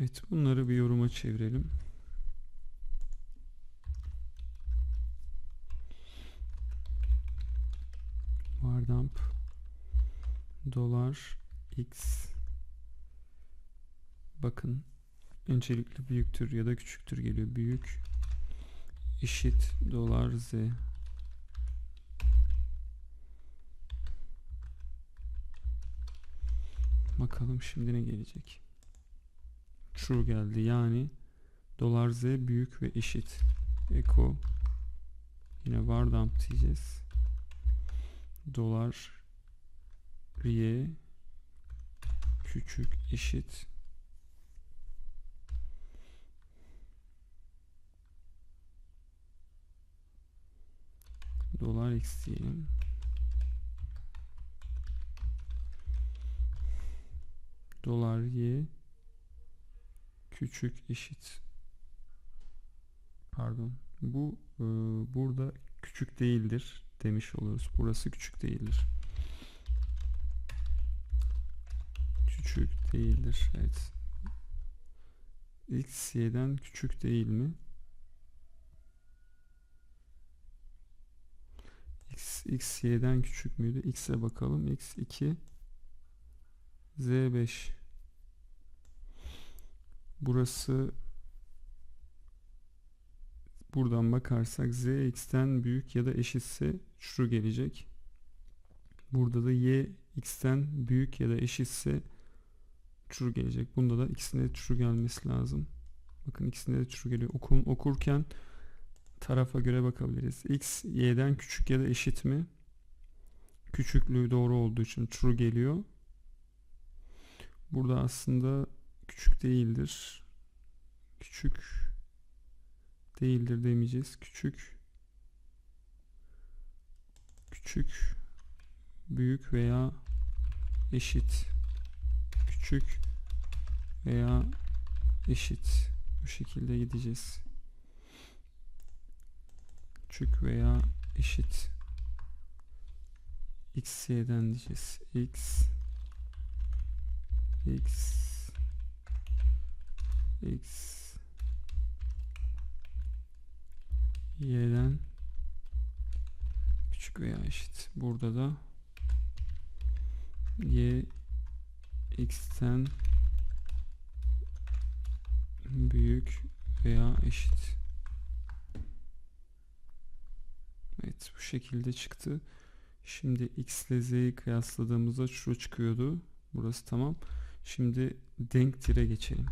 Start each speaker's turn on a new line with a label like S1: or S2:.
S1: Evet bunları bir yoruma çevirelim. Vardamp dolar x bakın öncelikle büyüktür ya da küçüktür geliyor. Büyük eşit dolar z Bakalım şimdi ne gelecek. True geldi. Yani dolar z büyük ve eşit. Echo yine var dump diyeceğiz. Dolar y küçük eşit dolar x diyelim. dolar y küçük eşit pardon bu e, burada küçük değildir demiş oluruz. Burası küçük değildir. Küçük değildir. Evet. X y'den küçük değil mi? X, X y'den küçük müydü? X'e bakalım. X 2 Z 5 Burası buradan bakarsak z x'ten büyük ya da eşitse true gelecek. Burada da y x'ten büyük ya da eşitse true gelecek. Bunda da ikisine de true gelmesi lazım. Bakın ikisinde de true geliyor. Okun, okurken tarafa göre bakabiliriz. x y'den küçük ya da eşit mi? Küçüklüğü doğru olduğu için true geliyor. Burada aslında küçük değildir. Küçük değildir demeyeceğiz. Küçük küçük büyük veya eşit küçük veya eşit bu şekilde gideceğiz. Küçük veya eşit x y'den diyeceğiz. x x x y'den küçük veya eşit. Burada da y x'ten büyük veya eşit. Evet bu şekilde çıktı. Şimdi x ile z'yi kıyasladığımızda şu çıkıyordu. Burası tamam. Şimdi denk tire geçelim.